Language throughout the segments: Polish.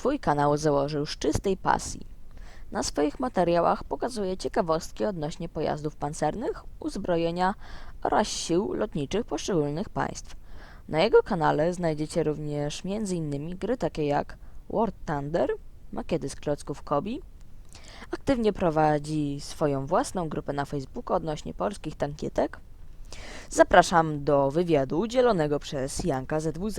Swój kanał założył z czystej pasji. Na swoich materiałach pokazuje ciekawostki odnośnie pojazdów pancernych, uzbrojenia oraz sił lotniczych poszczególnych państw. Na jego kanale znajdziecie również m.in. gry takie jak War Thunder, makiety z klocków Kobi. Aktywnie prowadzi swoją własną grupę na Facebooku odnośnie polskich tankietek. Zapraszam do wywiadu udzielonego przez Janka ZWZ.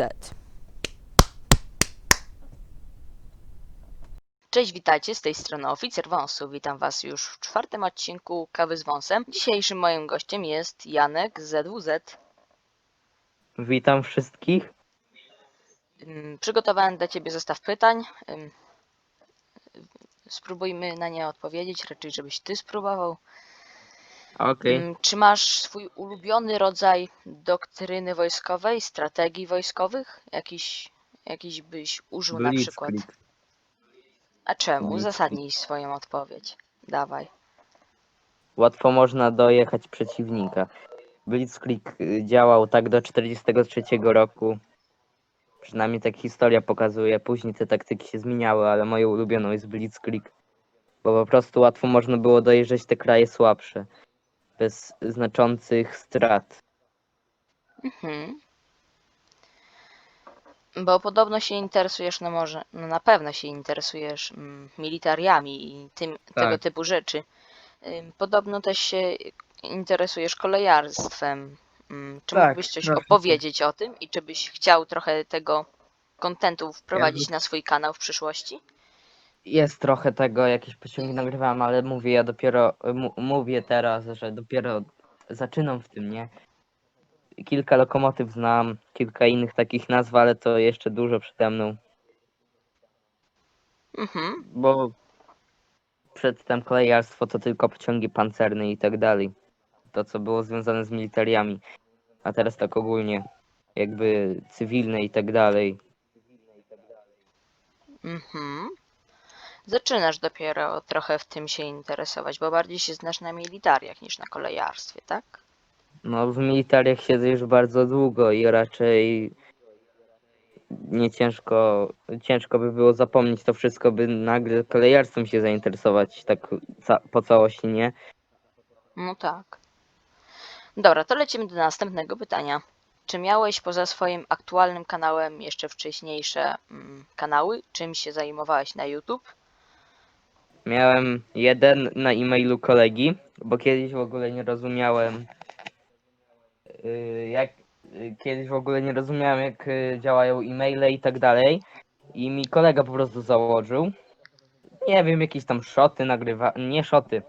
Cześć, witajcie, z tej strony Oficer Wąsu. Witam Was już w czwartym odcinku Kawy z Wąsem. Dzisiejszym moim gościem jest Janek ZWZ. Witam wszystkich. Ym, Przygotowałem dla Ciebie zestaw pytań. Spróbujmy na nie odpowiedzieć, raczej żebyś Ty spróbował. Okej. Ym, Czy masz swój ulubiony rodzaj doktryny wojskowej, strategii wojskowych? Jakiś, jakiś byś użył na przykład? A czemu? Uzasadnij swoją odpowiedź. Dawaj. Łatwo można dojechać przeciwnika. Blitzkrieg y, działał tak do 43 roku. Przynajmniej tak historia pokazuje. Później te taktyki się zmieniały, ale moją ulubioną jest Blitzkrieg. Bo po prostu łatwo można było dojeżdżać te kraje słabsze. Bez znaczących strat. Mhm. Bo podobno się interesujesz, no może, no na pewno się interesujesz mm, militariami i tym, tego Tak. typu rzeczy. Ym, Podobno też się interesujesz kolejarstwem. Ym, Czy Tak, mógłbyś coś trochę. opowiedzieć o tym i czy byś chciał trochę tego kontentu wprowadzić na swój kanał w przyszłości? Jest trochę tego, jakieś pociągi nagrywałem, ale mówię, ja dopiero mu- mówię teraz, że dopiero zaczynam w tym, nie? Kilka lokomotyw znam, kilka innych takich nazw, ale to jeszcze dużo przede mną, Mhm. bo przedtem kolejarstwo to tylko pociągi pancerne i tak dalej. To, co było związane z militariami, a teraz tak ogólnie, jakby cywilne i tak dalej. Mhm. Zaczynasz dopiero trochę w tym się interesować, bo bardziej się znasz na militariach niż na kolejarstwie, tak? No, w militariach siedzę już bardzo długo i raczej nie ciężko, ciężko by było zapomnieć to wszystko, by nagle kolejarstwem się zainteresować tak ca po całości, nie? No tak. Dobra, to lecimy do następnego pytania. Czy miałeś poza swoim aktualnym kanałem jeszcze wcześniejsze mm, kanały? Czym się zajmowałeś na YouTube? Miałem jeden na e-mailu kolegi, bo kiedyś w ogóle nie rozumiałem jak y, kiedyś w ogóle nie rozumiałem jak y, działają e-maile i tak dalej. I mi kolega po prostu założył. Nie wiem, jakieś tam szoty nagrywa, nie szoty.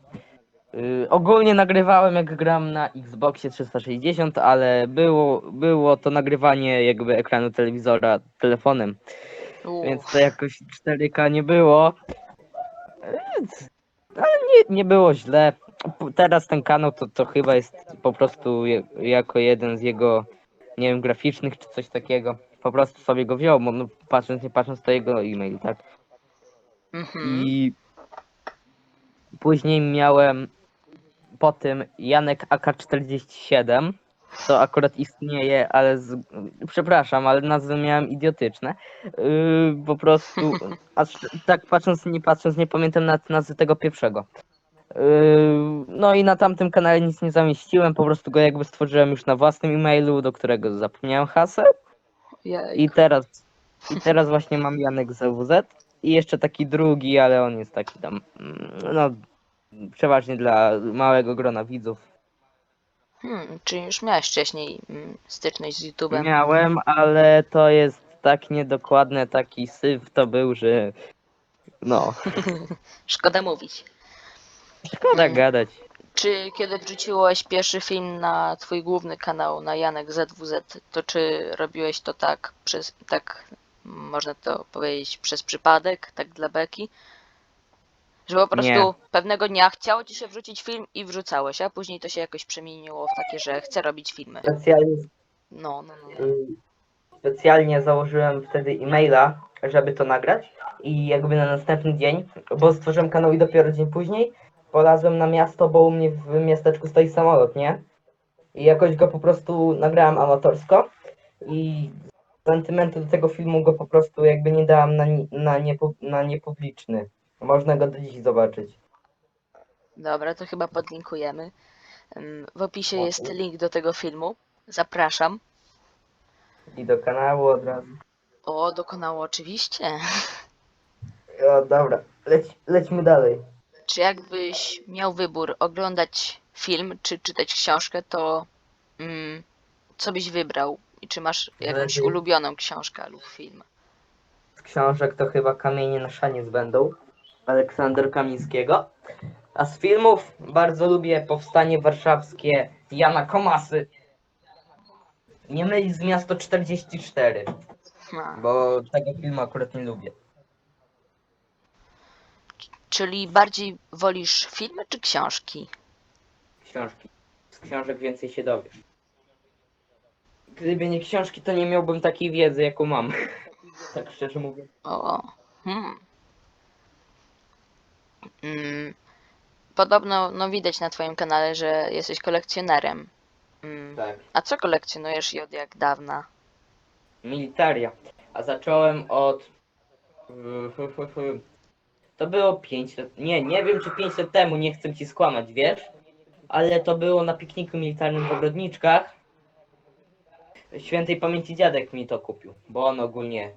Y, ogólnie nagrywałem jak gram na Xboxie 360, ale było, było to nagrywanie jakby ekranu telewizora telefonem. Więc to jakoś 4K nie było. Więc, ale nie, nie było źle. Teraz ten kanał to, to chyba jest po prostu je, jako jeden z jego, nie wiem, graficznych czy coś takiego. Po prostu sobie go wziął, no, patrząc, nie patrząc to jego e-mail, tak? mhm. I później miałem po tym Janek AK-47. To akurat istnieje, ale z... przepraszam, ale nazwy miałem idiotyczne. Yy, po prostu, aż tak patrząc, nie patrząc, nie pamiętam nawet nazwy tego pierwszego. Yy, no i na tamtym kanale nic nie zamieściłem, po prostu go jakby stworzyłem już na własnym e-mailu, do którego zapomniałem haseł. I teraz, i teraz właśnie mam Janek ZWZ i jeszcze taki drugi, ale on jest taki tam, mm, no przeważnie dla małego grona widzów. Hmm, czyli już miałeś wcześniej mm, styczność z YouTube'em. Miałem, ale to jest tak niedokładne, taki syf to był, że no, Szkoda mówić. Szkoda Mm. gadać. Czy kiedy wrzuciłeś pierwszy film na twój główny kanał, na Janek ZWZ, to czy robiłeś to tak przez, tak można to powiedzieć, przez przypadek, tak dla beki? Że po prostu Nie. pewnego dnia chciało ci się wrzucić film i wrzucałeś, a później to się jakoś przemieniło w takie, że chcę robić filmy. Specjalnie, No, no, no. y, specjalnie założyłem wtedy e-maila, żeby to nagrać i jakby na następny dzień, bo stworzyłem kanał i dopiero dzień później polazłem na miasto, bo u mnie w miasteczku stoi samolot, nie? I jakoś go po prostu nagrałem amatorsko i sentymentu do tego filmu go po prostu jakby nie dałam na, ni- na, niepu, na niepubliczny. Można go do dziś zobaczyć. Dobra, to chyba podlinkujemy. Ym, W opisie jest link do tego filmu. Zapraszam. I do kanału od razu. O, dokonało oczywiście. O, dobra, Leć, lećmy dalej. Czy jakbyś miał wybór oglądać film czy czytać książkę, to mm, co byś wybrał? I czy masz jakąś ulubioną książkę lub film? Z książek to chyba Kamienie na szaniec będą. Aleksander Kamińskiego. A z filmów bardzo lubię Powstanie Warszawskie Jana Komasy. Nie mylić z Miasto 44, Ha. bo tego filmu akurat nie lubię. Czyli bardziej wolisz filmy czy książki? Książki. Z książek więcej się dowiesz. Gdyby nie książki, to nie miałbym takiej wiedzy, jaką mam. tak szczerze mówiąc. O, hmm. Mm, Podobno no, widać na Twoim kanale, że jesteś kolekcjonerem. Mm, Tak. A co kolekcjonujesz i od jak dawna? Militaria. A zacząłem od. To było 5 lat. Nie, nie wiem czy 5 lat temu, nie chcę ci skłamać, wiesz? Ale to było na pikniku militarnym w ogrodniczkach. Świętej pamięci dziadek mi to kupił, bo on ogólnie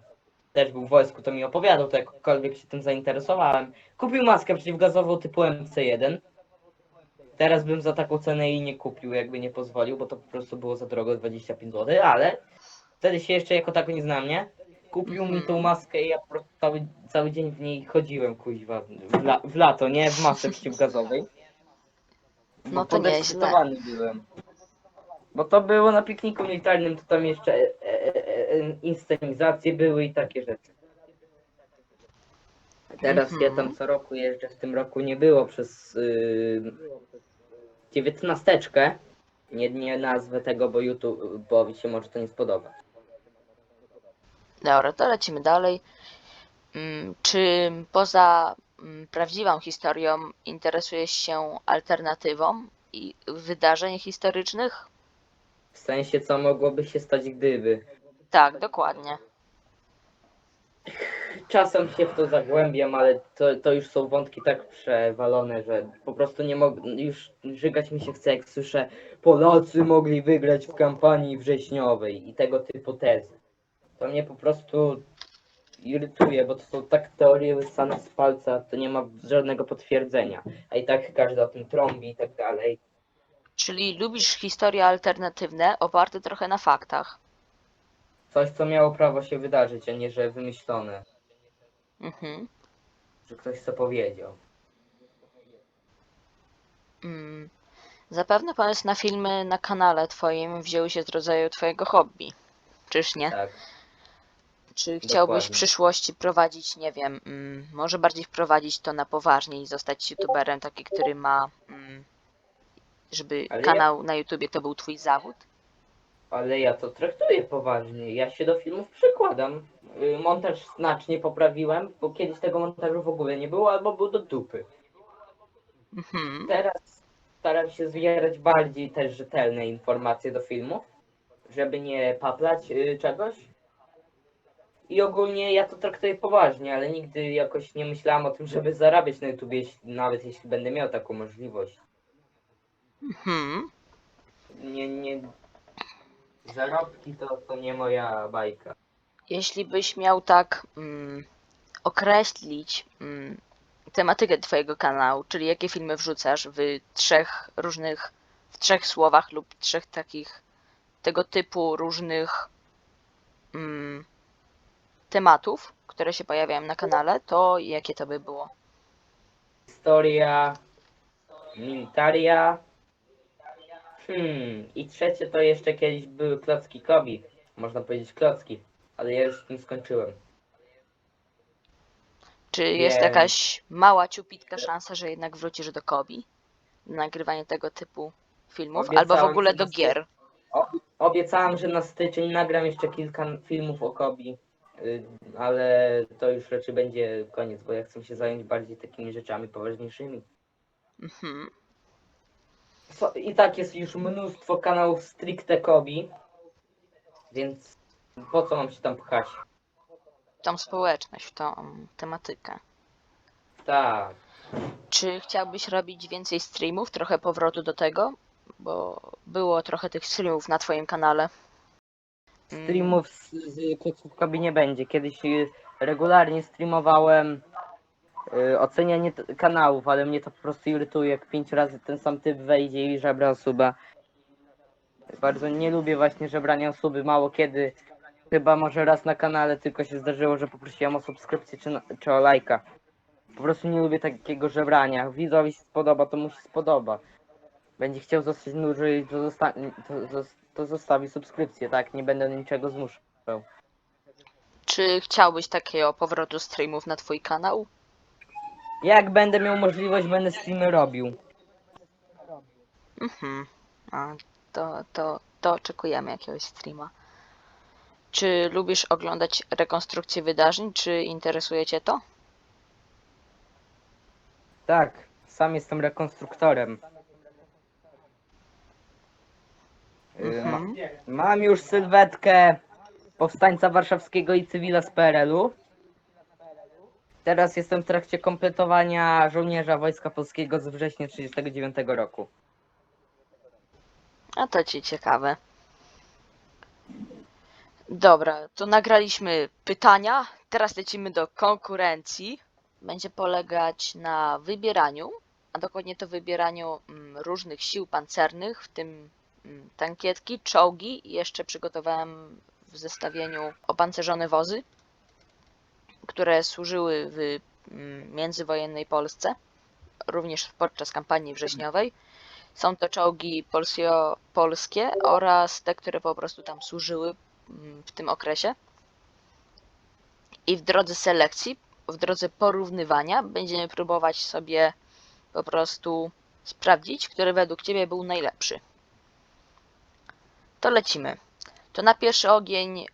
też był w wojsku, to mi opowiadał, to jakkolwiek się tym zainteresowałem. Kupił maskę przeciwgazową typu MC1. Teraz bym za taką cenę jej nie kupił, jakby nie pozwolił, bo to po prostu było za drogo 25 zł, ale wtedy się jeszcze jako tako nie znam, nie? Kupił mi tą maskę i ja po prostu cały, cały dzień w niej chodziłem, kuźwa, w, la, w lato, nie? W masce przeciwgazowej. Bo No to podekscytowany byłem. Bo to było na pikniku militarnym, to tam jeszcze e, e, e, e, inscenizacje były i takie rzeczy. Teraz ja Mhm. tam co roku jeżdżę, w tym roku nie było przez yy, dziewiętnasteczkę. Nie, nie nazwę tego, bo YouTube, bo się może to nie spodoba. Dobra, to lecimy dalej. Mm, Czy poza mm, prawdziwą historią interesujesz się alternatywą i wydarzeń historycznych? W sensie, co mogłoby się stać, gdyby. Tak, dokładnie. Czasem się w to zagłębiam, ale to, to już są wątki tak przewalone, że po prostu nie mogę, już żygać mi się chce, jak słyszę Polacy mogli wygrać w kampanii wrześniowej i tego typu tezy. To mnie po prostu irytuje, bo to są tak teorie wysane z palca, to nie ma żadnego potwierdzenia. A i tak każdy o tym trąbi i tak dalej. Czyli lubisz historie alternatywne oparte trochę na faktach. Coś, co miało prawo się wydarzyć, a nie, że wymyślone, Mhm. że ktoś co powiedział. Mm. Zapewne pomysł na filmy na kanale twoim wzięły się z rodzaju twojego hobby. Czyż nie? Tak. Czy chciałbyś w Dokładnie. przyszłości prowadzić, nie wiem, mm, może bardziej wprowadzić to na poważnie i zostać youtuberem, taki, który ma, mm, żeby Ale ja- kanał na YouTubie to był twój zawód? Ale ja to traktuję poważnie. Ja się do filmów przykładam. Y, Montaż znacznie poprawiłem, bo kiedyś tego montażu w ogóle nie było, albo był do dupy. Mhm. Teraz staram się zbierać bardziej też rzetelne informacje do filmów, żeby nie paplać y, czegoś. I ogólnie ja to traktuję poważnie, ale nigdy jakoś nie myślałem o tym, żeby zarabiać na YouTube, jeśli, nawet jeśli będę miał taką możliwość. Mhm. Nie, nie... Zarobki to, to nie moja bajka. Jeśli byś miał tak mm, określić mm, tematykę twojego kanału, czyli jakie filmy wrzucasz w trzech różnych, w trzech słowach lub trzech takich tego typu różnych mm, tematów, które się pojawiają na kanale, to jakie to by było? Historia, militaria. Hmm, i trzecie to jeszcze kiedyś były klocki Kobi. Można powiedzieć klocki, ale ja już z tym skończyłem. Czy jest Wiem. jakaś mała, ciupitka szansa, że jednak wrócisz do Kobi? Na nagrywanie tego typu filmów? Albo w Obiecałem ogóle do gier? Obiecałem, że na styczeń nagram jeszcze kilka filmów o Kobi, ale to już raczej będzie koniec, bo ja chcę się zająć bardziej takimi rzeczami poważniejszymi. Mhm. So, I tak jest już mnóstwo kanałów stricte Kobi, więc Po co mam się tam pchać? Tą społeczność, tą tematykę. Tak. Czy chciałbyś robić więcej streamów? Trochę powrotu do tego? Bo było trochę tych streamów na twoim kanale. Streamów z, z końcówkami nie będzie. Kiedyś y, regularnie streamowałem y, ocenianie t- kanałów, ale mnie to po prostu irytuje, jak pięć razy ten sam typ wejdzie i żebra osoba. Bardzo nie lubię właśnie żebrania osoby, mało kiedy. Chyba może raz na kanale tylko się zdarzyło, że poprosiłem o subskrypcję czy, czy o lajka. Po prostu nie lubię takiego żebrania. Widzowi się spodoba, to mu się spodoba. Będzie chciał zostać dłużej, to, zosta- to, zos- to zostawi subskrypcję, tak? Nie będę niczego zmuszał. Czy chciałbyś takiego powrotu streamów na twój kanał? Jak będę miał możliwość, będę streamy robił. Mhm. A, to, to, to oczekujemy jakiegoś streama. Czy lubisz oglądać rekonstrukcje wydarzeń? Czy interesuje cię to? Tak, sam jestem rekonstruktorem. Y, ma- Mhm. Mam już sylwetkę powstańca warszawskiego i cywila z PRL-u. Teraz jestem w trakcie kompletowania żołnierza Wojska Polskiego z września 1939 roku. A to ci ciekawe. Dobra, to nagraliśmy pytania. Teraz lecimy do konkurencji. Będzie polegać na wybieraniu, a dokładnie to wybieraniu mm, różnych sił pancernych, w tym tankietki, czołgi jeszcze przygotowałem w zestawieniu opancerzone wozy, które służyły w mm, międzywojennej Polsce, również podczas kampanii wrześniowej. Są to czołgi polskie oraz te, które po prostu tam służyły mm, w tym okresie. I w drodze selekcji, w drodze porównywania będziemy próbować sobie po prostu sprawdzić, który według Ciebie był najlepszy. To lecimy. To na pierwszy ogień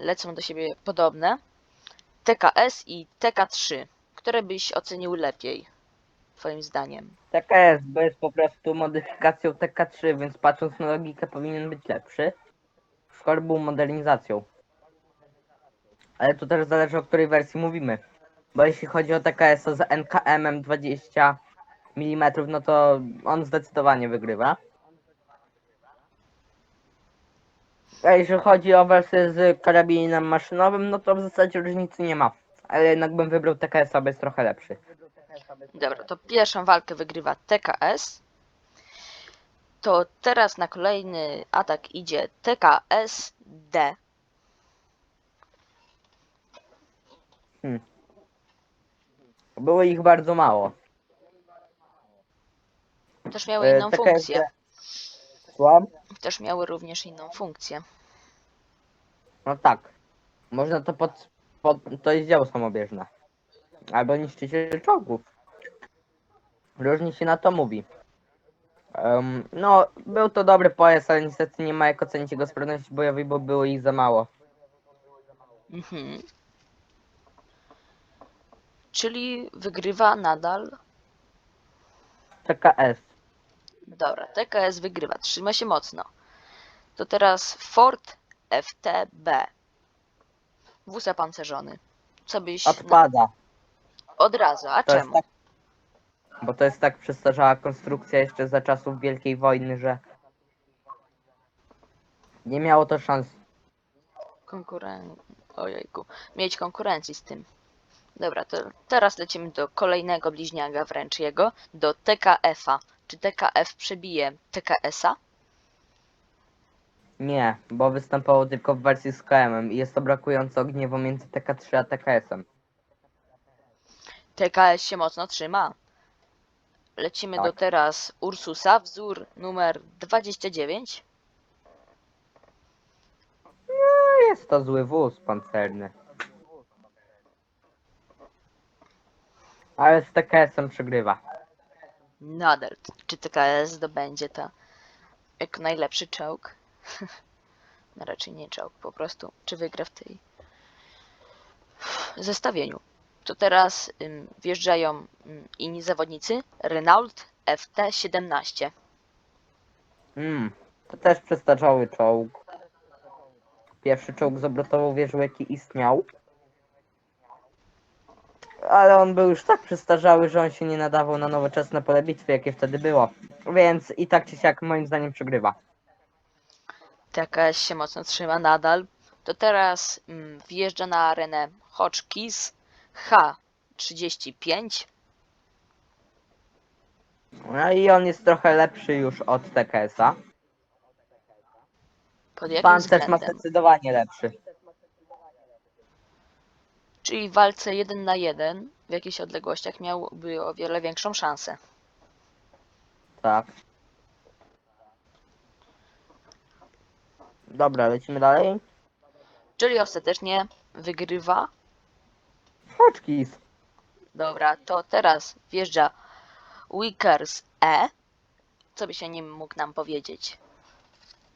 lecą do siebie podobne TKS i TK3. Które byś ocenił lepiej, Twoim zdaniem? TKS, bo jest po prostu modyfikacją TK3, więc patrząc na logikę powinien być lepszy. Skoro był modernizacją. Ale to też zależy o której wersji mówimy. Bo jeśli chodzi o TKS z NKM 20 mm, no to on zdecydowanie wygrywa. A jeśli chodzi o wersję z karabinem maszynowym, no to w zasadzie różnicy nie ma. Ale jednak bym wybrał TKS, bo jest trochę lepszy. Dobra, to pierwszą walkę wygrywa TKS. To teraz na kolejny atak idzie TKS-D. Było ich bardzo mało. Też miały E, inną TKS funkcję. Słucham? Też miały również inną funkcję. No tak. Można to pod, pod to jest działo samobieżne. Albo niszczyciel czołgów. Różnie się na to mówi. Em, no, był to dobry pojazd, ale niestety nie ma jak ocenić jego sprawności bojowej, bo było ich za mało. Mhm. Czyli wygrywa nadal. TKS. Dobra, TKS wygrywa. Trzyma się mocno. To teraz Ford FTB. Wóz opancerzony. Co byś. Odpada. Od razu, a To jest czemu? tak, bo to jest tak przestarzała konstrukcja jeszcze za czasów Wielkiej Wojny, że nie miało to szans. Konkuren... Ojejku. Mieć konkurencji z tym. Dobra, to teraz lecimy do kolejnego bliźniaka wręcz jego, do TKF-a. Czy TKF przebije TKS-a? Nie, bo występowało tylko w wersji z KM-em i jest to brakujące ogniewo między TK3 a TKS-em. TKS się mocno trzyma. Lecimy Tak. do teraz Ursusa, wzór numer 29. No jest to zły wóz pancerny. Ale z TKS-em przegrywa. Nadal. Czy TKS zdobędzie to jako najlepszy czołg? no raczej nie czołg, po prostu. Czy wygra w tej zestawieniu? To teraz ym, wjeżdżają ym, inni zawodnicy. Renault FT17. Hmm, to też przestarzały czołg. pierwszy czołg z obrotową wieżą, jaki istniał. Ale on był już tak przestarzały, że on się nie nadawał na nowoczesne pole bitwy, jakie wtedy było. Więc i tak czy siak moim zdaniem przegrywa. Jakaś się mocno trzyma nadal. To teraz mm, wjeżdża na arenę Hotchkiss H35. No i on jest trochę lepszy już od TKS-a. Pod jakim Pancerz ma względem? zdecydowanie lepszy. Czyli w walce 1 na 1 w jakichś odległościach miałby o wiele większą szansę. Tak. Dobra, lecimy dalej. Czyli ostatecznie wygrywa. Hotchkiss. Dobra, to teraz wjeżdża Wickers E. Co by się nim mógł nam powiedzieć?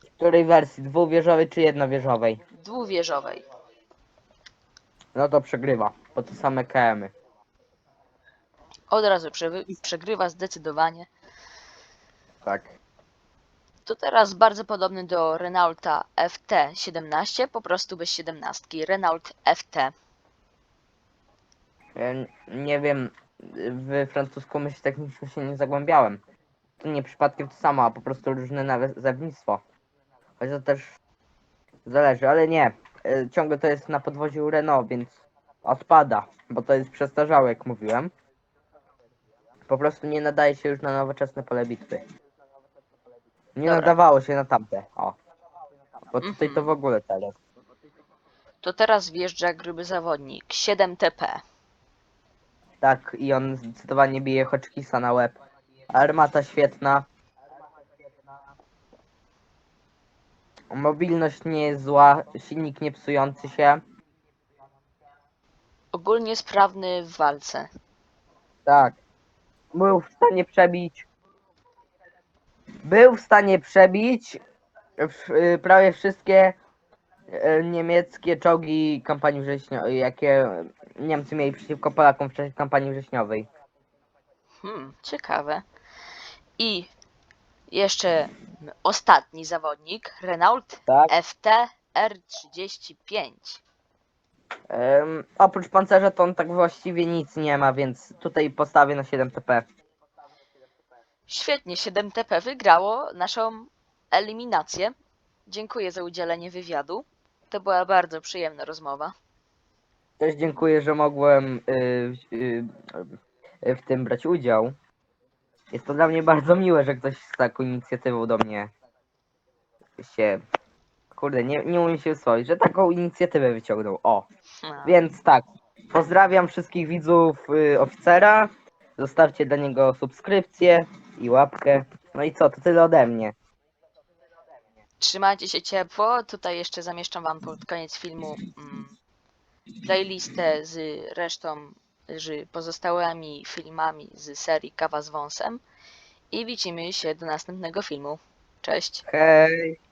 W której wersji? Dwuwieżowej czy jednowieżowej? Dwuwieżowej. No to przegrywa, bo to same KM-y. Od razu przewy- przegrywa zdecydowanie. Tak. To teraz bardzo podobny do Renaulta FT17, po prostu bez 17. Renault FT. Ja n- nie wiem, w francuską myśl techniczną się nie zagłębiałem. To nie przypadkiem to samo, a po prostu różne nazewnictwo. Choć to też zależy, ale nie. E, Ciągle to jest na podwoziu Renault, więc odpada, bo to jest przestarzałe, jak mówiłem. Po prostu nie nadaje się już na nowoczesne pole bitwy. Nie Dobra. nadawało się na tamte, o. Bo tutaj to Mhm. w ogóle teraz. To teraz wjeżdża gruby zawodnik 7TP. Tak, i on zdecydowanie bije Hotchkissa na łeb. Armata świetna. Mobilność nie jest zła, silnik nie psujący się. Ogólnie sprawny w walce. Tak. Był w stanie przebić. Był w stanie przebić w, y, prawie wszystkie y, niemieckie czołgi kampanii wrześniowej, jakie Niemcy mieli przeciwko Polakom w czasie kampanii wrześniowej. Hmm, ciekawe. I jeszcze ostatni zawodnik, Renault Tak. FT R35. Em, oprócz pancerza to on tak właściwie nic nie ma, więc tutaj postawię na 7 TP. Świetnie, 7TP wygrało naszą eliminację. Dziękuję za udzielenie wywiadu. To była bardzo przyjemna rozmowa. Też dziękuję, że mogłem y, y, y, w tym brać udział. Jest to dla mnie bardzo miłe, że ktoś z taką inicjatywą do mnie się. Kurde, nie, nie umiem się wysłowić, że taką inicjatywę wyciągnął. O, A, więc tak. Pozdrawiam wszystkich widzów y, oficera. Zostawcie dla niego subskrypcję i łapkę. No i co, to tyle ode mnie. Trzymajcie się ciepło. Tutaj jeszcze zamieszczam Wam pod koniec filmu mm, playlistę z resztą, pozostałymi filmami z serii Kawa z wąsem. I widzimy się do następnego filmu. Cześć! Hej!